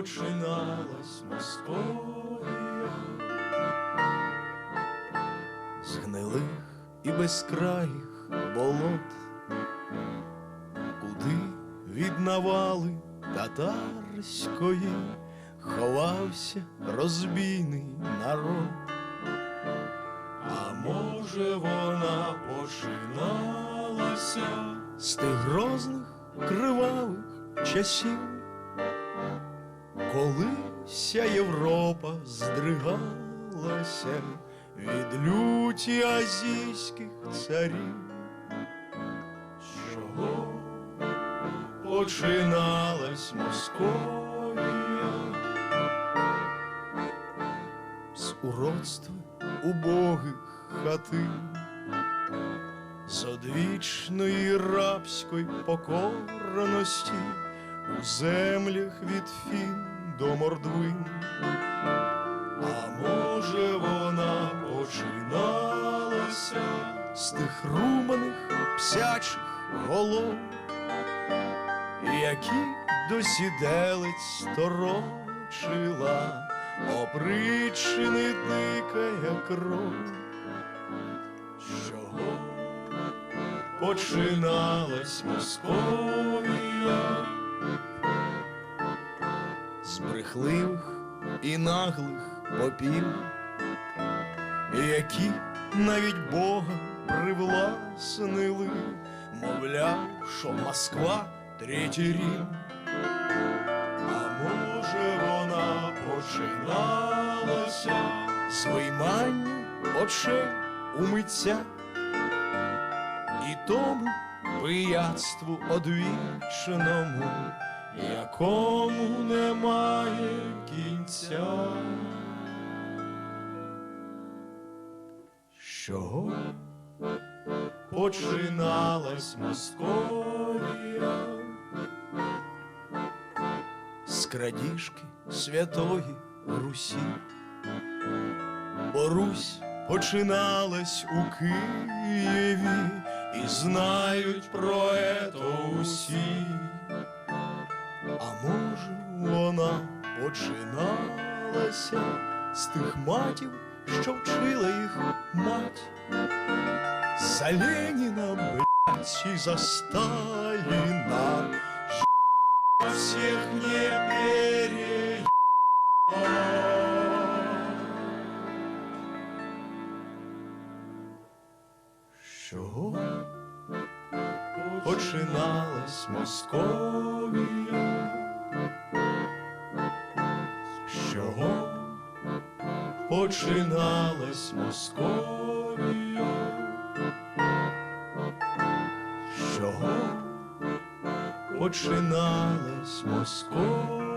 починалась Московія. З гнилих і безкраїх болот, куди від навали татарської ховався розбійний народ. А може вона починалася з тих грозних кривавих часів, коли вся Європа здригалася від люті азійських царів, з чого починалась Московія? З уродства убогих хатин, з одвічної рабської покорності у землях від фін до мордвин. А може вона починалася з тих руманих псячих голов, які досіделець торочила, опричини дикая кров. Чого починалась Московія? Брехливих і наглих попів, які навіть Бога привласнили, мовляв, що Москва третій Рім. А може вона починалася з виймання очей у митця і тому пияцтву одвічному, якому немає кінця. Чого починалась Московія? з крадіжки святої Русі. Бо Русь починалась у Києві, і знають про ето усі. А може, вона починалася з тих матів, що вчила їх мать. За Леніна, блядь, і за Сталіна, всех не переебать. Чого починалась Московія? Починалась Московія? З чого починалась Московія?